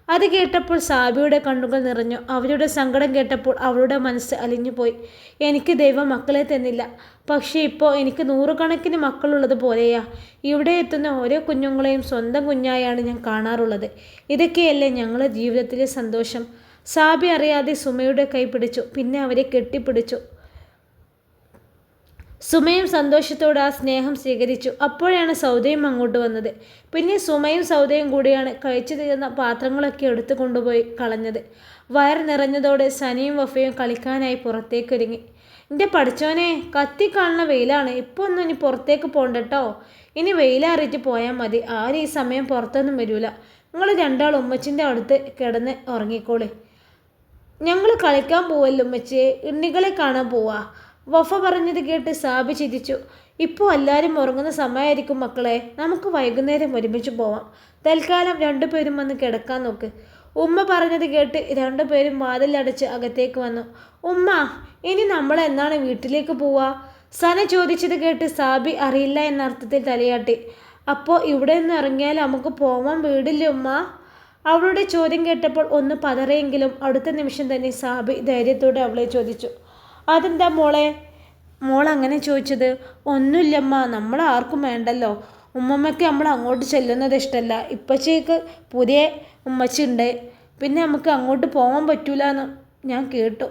അത് കേട്ടപ്പോൾ സാബിയുടെ കണ്ണുകൾ നിറഞ്ഞു. അവരുടെ സങ്കടം കേട്ടപ്പോൾ അവളുടെ മനസ്സ് അലിഞ്ഞുപോയി. എനിക്ക് ദൈവം മക്കളെ തന്നില്ല. പക്ഷേ ഇപ്പോൾ എനിക്ക് നൂറുകണക്കിന് മക്കളുള്ളത് പോലെയാ. ഇവിടെ എത്തുന്ന ഓരോ കുഞ്ഞുങ്ങളെയും സ്വന്തം കുഞ്ഞായാണ് ഞാൻ കാണാറുള്ളത്. ഇതൊക്കെയല്ലേ ഞങ്ങളുടെ ജീവിതത്തിലെ സന്തോഷം. സാബി അറിയാതെ സുമയുടെ കൈ പിടിച്ചു. പിന്നെ അവരെ കെട്ടിപ്പിടിച്ചു. സുമയും സന്തോഷത്തോടെ ആ സ്നേഹം സ്വീകരിച്ചു. അപ്പോഴാണ് സൗദയും അങ്ങോട്ട് വന്നത്. പിന്നെ സുമയും സൗദയും കൂടിയാണ് കഴിച്ചു തീർന്ന പാത്രങ്ങളൊക്കെ എടുത്തു കൊണ്ടുപോയി കളഞ്ഞത്. വയർ നിറഞ്ഞതോടെ സനിയും വഫയും കളിക്കാനായി പുറത്തേക്കൊരുങ്ങി. എന്റെ പഠിച്ചോനെ കത്തി കാണുന്ന വെയിലാണ്. ഇപ്പോൾ ഒന്നും ഇനി പുറത്തേക്ക് പോകണ്ടട്ടോ ഇനി വെയിലാറിയിട്ട് പോയാൽ മതി. ആരും ഈ സമയം പുറത്തൊന്നും വരില്ല നിങ്ങൾ രണ്ടാൾ ഉമ്മച്ചിന്റെ അടുത്ത് കിടന്ന് ഉറങ്ങിക്കോളേ. ഞങ്ങൾ കളിക്കാൻ പോവല്ലോ ഉമ്മച്ചിയെ? ഇണ്ണികളെ കാണാൻ പോവാ. വഫ പറഞ്ഞത് കേട്ട് സാബി ചിരിച്ചു. ഇപ്പോൾ എല്ലാവരും ഉറങ്ങുന്ന സമയമായിരിക്കും മക്കളെ. നമുക്ക് വൈകുന്നേരം ഒരുമിച്ച് പോവാം. തൽക്കാലം രണ്ടുപേരും വന്ന് കിടക്കാൻ നോക്ക്. ഉമ്മ പറഞ്ഞത് കേട്ട് രണ്ടുപേരും വാതിലടച്ച് അകത്തേക്ക് വന്നു. ഉമ്മ ഇനി നമ്മൾ എന്നാണ് വീട്ടിലേക്ക് പോവാ? സന ചോദിച്ചത് കേട്ട് സാബി അറിയില്ല എന്ന അർത്ഥത്തിൽ തലയാട്ടി. അപ്പോൾ ഇവിടെ നിന്ന് ഇറങ്ങിയാൽ നമുക്ക് പോവാൻ വീടില്ല ഉമ്മ? അവളുടെ ചോദ്യം കേട്ടപ്പോൾ ഒന്ന് പതറിയെങ്കിലും അടുത്ത നിമിഷം തന്നെ സാബി ധൈര്യത്തോടെ അവളെ ചോദിച്ചു. അതെന്താ മോളെ? മോൾ അങ്ങനെ ചോദിച്ചത് ഒന്നുമില്ലമ്മ നമ്മൾ ആർക്കും വേണ്ടല്ലോ. ഉമ്മമ്മയ്ക്ക് നമ്മൾ അങ്ങോട്ട് ചെല്ലുന്നത് ഇഷ്ടമല്ല ഇപ്പച്ചേക്ക് പുതിയ ഉമ്മച്ചുണ്ട്. പിന്നെ നമുക്ക് അങ്ങോട്ട് പോകാൻ പറ്റൂല എന്ന് ഞാൻ കേട്ടു.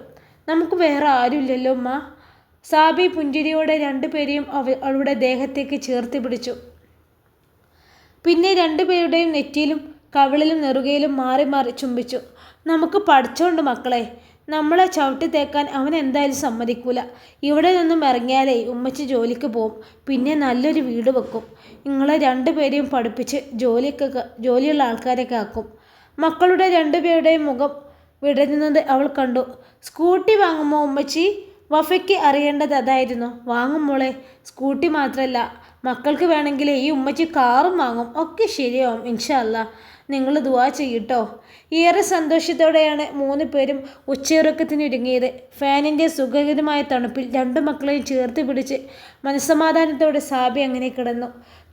നമുക്ക് വേറെ ആരുമില്ലല്ലോ ഉമ്മ. സാബി പുഞ്ചിരിയോടെ രണ്ടുപേരെയും അവ അവളുടെ ദേഹത്തേക്ക് ചേർത്ത് പിടിച്ചു. പിന്നെ രണ്ടുപേരുടെയും നെറ്റിയിലും കവിളിലും നെറുകയിലും മാറി മാറി ചുംബിച്ചു. നമുക്ക് പഠിച്ചോണ്ട് മക്കളെ നമ്മളെ ചവിട്ടി തേക്കാൻ അവൻ എന്തായാലും സമ്മതിക്കൂല. ഇവിടെ നിന്നും ഇറങ്ങിയാലേ ഉമ്മച്ചി ജോലിക്ക് പോവും. പിന്നെ നല്ലൊരു വീട് വെക്കും. നിങ്ങളെ രണ്ടുപേരെയും പഠിപ്പിച്ച് ജോലിയൊക്കെ ജോലിയുള്ള ആൾക്കാരൊക്കെ ആക്കും മക്കളുടെ രണ്ടുപേരുടെയും മുഖം വിടരുന്നത് അവൾ കണ്ടു. സ്കൂട്ടി വാങ്ങുമോ ഉമ്മച്ചി വഫയ്ക്ക് അറിയേണ്ടത് അതായിരുന്നു. വാങ്ങും മോളെ. സ്കൂട്ടി മാത്രമല്ല മക്കൾക്ക് വേണമെങ്കിൽ ഈ ഉമ്മച്ചി കാറും വാങ്ങും. ഒക്കെ ശരിയാവും ഇൻഷല്ല നിങ്ങൾ ദുവാ ചെയ്യട്ടോ. ഏറെ സന്തോഷത്തോടെയാണ് മൂന്ന് പേരും ഉച്ചയുറക്കത്തിനൊരുങ്ങിയത്. ഫാനിന്റെ സുഖകരമായ തണുപ്പിൽ രണ്ടു മക്കളെയും ചേർത്ത് പിടിച്ച് മനസ്സമാധാനത്തോടെ സാബി അങ്ങനെ കിടന്നു.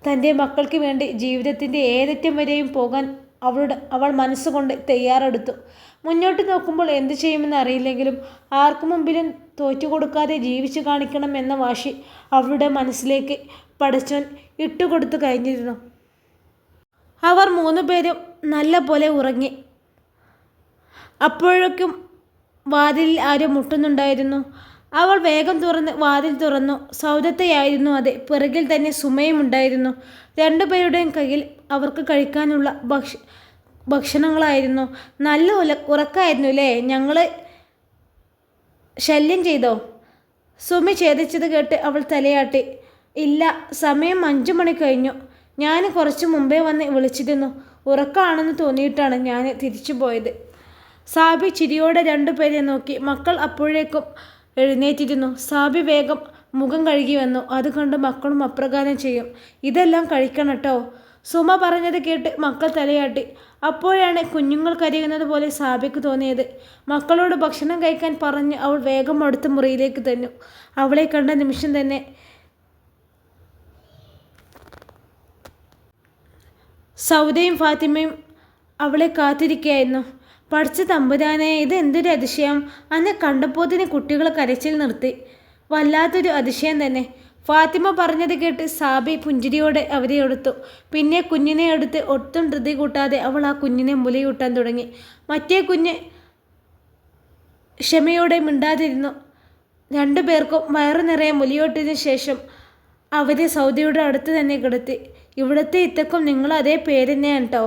തന്റെ മക്കൾക്ക് വേണ്ടി ജീവിതത്തിന്റെ ഏതറ്റം വരെയും പോകാൻ അവളുടെ അവൾ മനസ്സുകൊണ്ട് തയ്യാറെടുത്തു. മുന്നോട്ട് നോക്കുമ്പോൾ എന്ത് ചെയ്യുമെന്ന് അറിയില്ലെങ്കിലും ആർക്കു മുമ്പിലും തോറ്റുകൊടുക്കാതെ ജീവിച്ചു കാണിക്കണം എന്ന വാശി അവളുടെ മനസ്സിലേക്ക് പടച്ചോൻ ഇട്ടുകൊടുത്തു കഴിഞ്ഞിരുന്നു. അവർ മൂന്ന് പേരും നല്ല പോലെ ഉറങ്ങി. അപ്പോഴേക്കും വാതിലിൽ ആരും മുട്ടുന്നുണ്ടായിരുന്നു. അവൾ വേഗം തുറന്ന് വാതിൽ തുറന്നു. സൗദത്തെയായിരുന്നു അത്. പിറകിൽ തന്നെ സുമയും ഉണ്ടായിരുന്നു. രണ്ടുപേരുടെയും കയ്യിൽ അവർക്ക് കഴിക്കാനുള്ള ഭക്ഷ ഭക്ഷണങ്ങളായിരുന്നു. നല്ല ഉല ഉറക്കായിരുന്നു അല്ലേ ഞങ്ങൾ ശല്യം ചെയ്തോ? സുമി ഛേദിച്ചത് കേട്ട് അവൾ തലയാട്ടി. ഇല്ല സമയം അഞ്ചു മണി കഴിഞ്ഞു. ഞാൻ കുറച്ച് മുമ്പേ വന്ന് വിളിച്ചിരുന്നു. ഉറക്കമാണെന്ന് തോന്നിയിട്ടാണ് ഞാൻ തിരിച്ചു പോയത്. സാബി ചിരിയോടെ രണ്ടുപേരെ നോക്കി. മക്കൾ അപ്പോഴേക്കും എഴുന്നേറ്റിരുന്നു. സാബി വേഗം മുഖം കഴുകി വന്നു. അത് കണ്ട് മക്കളും അപ്രകാരം ചെയ്യും. ഇതെല്ലാം കഴിക്കണം കേട്ടോ സുമ പറഞ്ഞത് കേട്ട് മക്കൾ തലയാട്ടി. അപ്പോഴാണ് കുഞ്ഞുങ്ങൾ കരയുന്നത് പോലെ സാബിക്ക് തോന്നിയത്. മക്കളോട് ഭക്ഷണം കഴിക്കാൻ പറഞ്ഞ് അവൾ വേഗം അടുത്ത മുറിയിലേക്ക് തന്നു. അവളെ കണ്ട നിമിഷം തന്നെ സൗദയും ഫാത്തിമയും അവളെ കാത്തിരിക്കുകയായിരുന്നു. പഠിച്ച തമ്പുരാനെ ഇത് എന്തൊരു അതിശയം. അന്നെ കണ്ടപ്പോത്തിന് കുട്ടികളെ കരച്ചിൽ നിർത്തി. വല്ലാത്തൊരു അതിശയം തന്നെ. ഫാത്തിമ പറഞ്ഞത് കേട്ട് സാബി പുഞ്ചിരിയോടെ അവരെ എടുത്തു. പിന്നെ കുഞ്ഞിനെ എടുത്ത് ഒട്ടും ധൃതി കൂട്ടാതെ അവൾ ആ കുഞ്ഞിനെ മുലയൂട്ടാൻ തുടങ്ങി. മറ്റേ കുഞ്ഞ് ക്ഷമയോടെ മിണ്ടാതിരുന്നു. രണ്ടു പേർക്കും വയറു നിറയെ മുലയൂട്ടിയതിനു ശേഷം അവരെ സൗദിയുടെ അടുത്ത് തന്നെ കിടത്തി. ഇവിടുത്തെ ഇത്തക്കും നിങ്ങൾ അതേ പേര് തന്നെയാണ് കേട്ടോ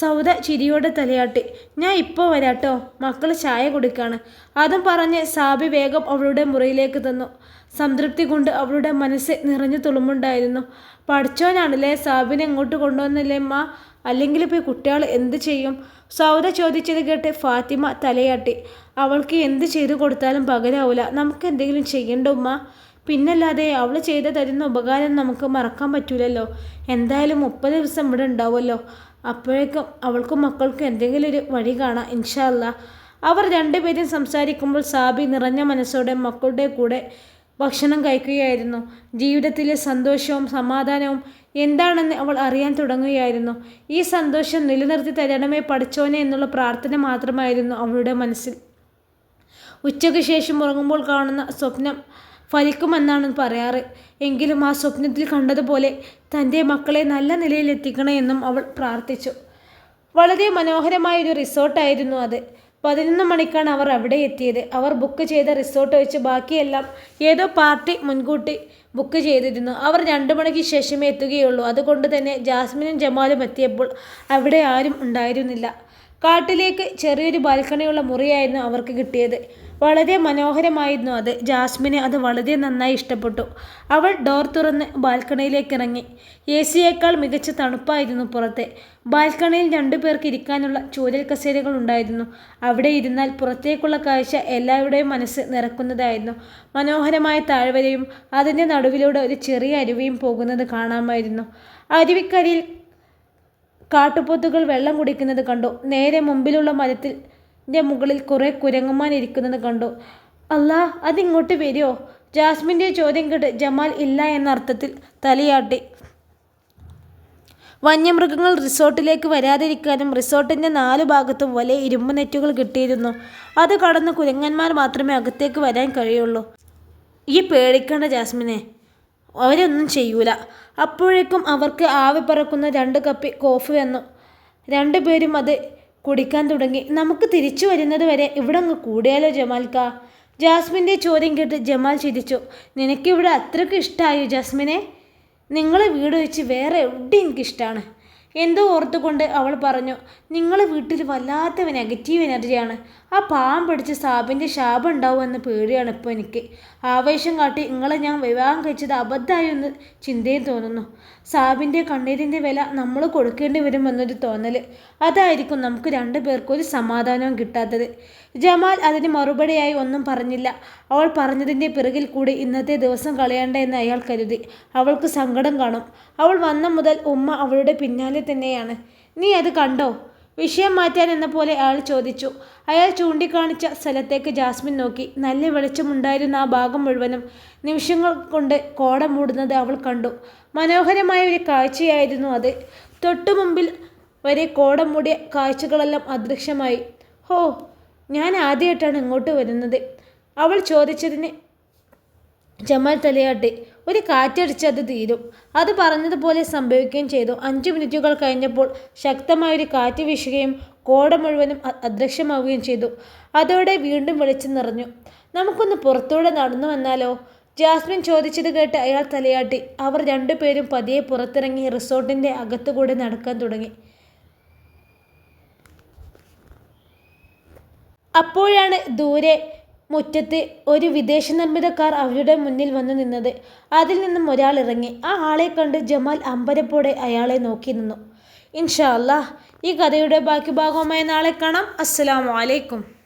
സൗദ ചിരിയോടെ തലയാട്ടി. ഞാൻ ഇപ്പോൾ വരാട്ടോ മക്കൾ ചായ കുടിക്കാണ്. അതും പറഞ്ഞ് സാബി വേഗം അവളുടെ മുറിയിലേക്ക് തന്നു. സംതൃപ്തി കൊണ്ട് അവളുടെ മനസ്സ് നിറഞ്ഞു തുളുമുണ്ടായിരുന്നു പഠിച്ചോനാണല്ലേ സാബിനെ ഇങ്ങോട്ട് കൊണ്ടുവന്നില്ലേ അമ്മ അല്ലെങ്കിൽ ഇപ്പോൾ കുട്ടികൾ എന്ത് ചെയ്യും? സൗദ ചോദിച്ചത് കേട്ട് ഫാത്തിമ തലയാട്ടി. അവൾക്ക് എന്ത് ചെയ്തു കൊടുത്താലും പകരാവില്ല നമുക്ക് എന്തെങ്കിലും ചെയ്യണ്ട ഉമ്മ? പിന്നല്ലാതെ അവൾ ചെയ്ത് തരുന്ന ഉപകാരം നമുക്ക് മറക്കാൻ പറ്റൂലല്ലോ. എന്തായാലും മുപ്പത് ദിവസം ഇവിടെ ഉണ്ടാവുമല്ലോ. അപ്പോഴേക്കും അവൾക്കും മക്കൾക്കും എന്തെങ്കിലും ഒരു വഴി കാണാം ഇൻഷാല്ല അവർ രണ്ടുപേരും സംസാരിക്കുമ്പോൾ സാബി നിറഞ്ഞ മനസ്സോടെ മക്കളുടെ കൂടെ ഭക്ഷണം കഴിക്കുകയായിരുന്നു. ജീവിതത്തിലെ സന്തോഷവും സമാധാനവും എന്താണെന്ന് അവൾ അറിയാൻ തുടങ്ങുകയായിരുന്നു. ഈ സന്തോഷം നിലനിർത്തി തരണമേ പഠിച്ചോനെ എന്നുള്ള പ്രാർത്ഥന മാത്രമായിരുന്നു അവളുടെ മനസ്സിൽ. ഉച്ചയ്ക്ക് ശേഷം ഉറങ്ങുമ്പോൾ കാണുന്ന സ്വപ്നം ഫലിക്കുമെന്നാണ് പറയാറ്. എങ്കിലും ആ സ്വപ്നത്തിൽ കണ്ടതുപോലെ തന്റെ മക്കളെ നല്ല നിലയിൽ എത്തിക്കണമെന്നും അവൾ പ്രാർത്ഥിച്ചു. വളരെ മനോഹരമായൊരു റിസോർട്ടായിരുന്നു അത്. പതിനൊന്ന് മണിക്കാണ് അവർ അവിടെ എത്തിയത്. അവർ ബുക്ക് ചെയ്ത റിസോർട്ട് വെച്ച് ബാക്കിയെല്ലാം ഏതോ പാർട്ടി മുൻകൂട്ടി ബുക്ക് ചെയ്തിരുന്നു. അവർ രണ്ട് മണിക്ക് ശേഷമേ എത്തുകയുള്ളൂ. അതുകൊണ്ട് തന്നെ ജാസ്മിനും ജമാലും എത്തിയപ്പോൾ അവിടെ ആരും ഉണ്ടായിരുന്നില്ല. കാട്ടിലേക്ക് ചെറിയൊരു ബാൽക്കണിയുള്ള മുറിയായിരുന്നു അവർക്ക് കിട്ടിയത്. വളരെ മനോഹരമായിരുന്നു അത്. ജാസ്മിന് അത് വളരെ നന്നായി ഇഷ്ടപ്പെട്ടു. അവൾ ഡോർ തുറന്ന് ബാൽക്കണിയിലേക്ക് ഇറങ്ങി. എ സിയേക്കാൾ മികച്ച തണുപ്പായിരുന്നു പുറത്തെ. ബാൽക്കണിയിൽ രണ്ടു പേർക്ക് ഇരിക്കാനുള്ള ചൂരൽ കസേരകൾ ഉണ്ടായിരുന്നു. അവിടെ ഇരുന്നാൽ പുറത്തേക്കുള്ള കാഴ്ച എല്ലാവരുടെയും മനസ്സ് നിറക്കുന്നതായിരുന്നു. മനോഹരമായ താഴ്വരയും അതിന്റെ നടുവിലൂടെ ഒരു ചെറിയ അരുവിയും പോകുന്നത് കാണാമായിരുന്നു. അരുവിക്കരയിൽ കാട്ടുപോത്തുകൾ വെള്ളം കുടിക്കുന്നത് കണ്ടു. നേരെ മുമ്പിലുള്ള മരത്തിൽ മുകളിൽ കുറേ കുരങ്ങുമാൻ ഇരിക്കുന്നത് കണ്ടു. അല്ലാ അതിങ്ങോട്ട് വരുമോ ജാസ്മിന്റെ ചോദ്യം കേട്ട് ജമാൽ ഇല്ല എന്ന അർത്ഥത്തിൽ തലയാട്ടി. വന്യമൃഗങ്ങൾ റിസോർട്ടിലേക്ക് വരാതിരിക്കാനും റിസോർട്ടിന്റെ നാലു ഭാഗത്തും വലിയ ഇരുമ്പ് നെറ്റുകൾ കിട്ടിയിരുന്നു. അത് കടന്ന് കുരങ്ങന്മാർ മാത്രമേ അകത്തേക്ക് വരാൻ കഴിയുള്ളൂ. ഈ പേടിക്കേണ്ട ജാസ്മിനെ. അവരൊന്നും ചെയ്യൂല. അപ്പോഴേക്കും അവർക്ക് ആവി പറക്കുന്ന രണ്ട് കപ്പി കോഫി വന്നു. രണ്ടുപേരും അത് കുടിക്കാൻ തുടങ്ങി. നമുക്ക് തിരിച്ചു വരുന്നത് വരെ ഇവിടെ അങ്ങ് കൂടിയാലോ ജമാൽക്ക. ജാസ്മിന്റെ ചോദ്യം കേട്ട് ജമാൽ ചിരിച്ചു. നിനക്കിവിടെ അത്രയ്ക്ക് ഇഷ്ടമായോ ജാസ്മിനെ? നിങ്ങളെ വീട് വെച്ച് വേറെ എവിടെയും എനിക്കിഷ്ടമാണ് എന്തോ ഓർത്തുകൊണ്ട് അവൾ പറഞ്ഞു നിങ്ങളെ വീട്ടിൽ വല്ലാത്ത നെഗറ്റീവ് എനർജിയാണ് ആ പാവം പിടിച്ച് സാബിന്റെ ശാപം ഉണ്ടാവുമെന്ന് പേടിയാണ് ഇപ്പോൾ എനിക്ക്. ആവേശം കാട്ടി നിങ്ങളെ ഞാൻ വിവാഹം കഴിച്ചത് അബദ്ധമായി എന്ന് ചിന്തയും തോന്നുന്നു. സാബിന്റെ കണ്ണീരിന്റെ വില നമ്മൾ കൊടുക്കേണ്ടി വരുമെന്നൊരു തോന്നൽ. അതായിരിക്കും നമുക്ക് രണ്ടു പേർക്കും ഒരു സമാധാനവും കിട്ടാത്തത്. ജമാൽ അതിന് മറുപടിയായി ഒന്നും പറഞ്ഞില്ല. അവൾ പറഞ്ഞതിന്റെ പിറകിൽ കൂടി ഇന്നത്തെ ദിവസം കളയണ്ട എന്ന് അയാൾ കരുതി. അവൾക്ക് സങ്കടം കാണും. അവൾ വന്ന മുതൽ ഉമ്മ അവളുടെ പിന്നാലെ തന്നെയാണ്. നീ അത് കണ്ടോ? വിഷയം മാറ്റാൻ എന്ന പോലെ അയാൾ ചോദിച്ചു. അയാൾ ചൂണ്ടിക്കാണിച്ച സ്ഥലത്തേക്ക് ജാസ്മിൻ നോക്കി. നല്ല വെളിച്ചമുണ്ടായിരുന്ന ആ ഭാഗം മുഴുവനും നിമിഷങ്ങൾ കൊണ്ട് കോട മൂടുന്നത് അവൾ കണ്ടു. മനോഹരമായ ഒരു കാഴ്ചയായിരുന്നു അത്. തൊട്ടു മുമ്പിൽ വരെ കോടം മൂടിയ കാഴ്ചകളെല്ലാം അദൃശ്യമായി. ഹോ ഞാൻ ആദ്യമായിട്ടാണ് ഇങ്ങോട്ട് വരുന്നത്. അവൾ ചോദിച്ചതിന് ജമാൽ തലയാട്ടി ഒരു കാറ്റടിച്ച് അത് തീരും. അത് പറഞ്ഞതുപോലെ സംഭവിക്കുകയും ചെയ്തു. അഞ്ച് മിനിറ്റുകൾ കഴിഞ്ഞപ്പോൾ ശക്തമായൊരു കാറ്റ് വീശുകയും കോട മുഴുവനും അദൃശ്യമാവുകയും ചെയ്തു. അതോടെ വീണ്ടും വെളിച്ചം നിറഞ്ഞു. നമുക്കൊന്ന് പുറത്തൂടെ നടന്നു വന്നാലോ? ജാസ്മിൻ ചോദിച്ചത് കേട്ട് അയാൾ തലയാട്ടി. അവർ രണ്ടുപേരും പതിയെ പുറത്തിറങ്ങി റിസോർട്ടിന്റെ അകത്തുകൂടെ നടക്കാൻ തുടങ്ങി. അപ്പോഴാണ് ദൂരെ മുറ്റത്ത് ഒരു വിദേശ നിർമ്മിത കാർ അവരുടെ മുന്നിൽ വന്നു നിന്നത്. അതിൽ നിന്നും ഒരാൾ ഇറങ്ങി. ആ ആളെ കണ്ട് ജമാൽ അമ്പരപ്പോടെ അയാളെ നോക്കി നിന്നു. ഇൻഷാ അല്ലാ ഈ കഥയുടെ ബാക്കി ഭാഗവുമായി നാളെ കാണാം. അസ്സലാമു അലൈക്കും.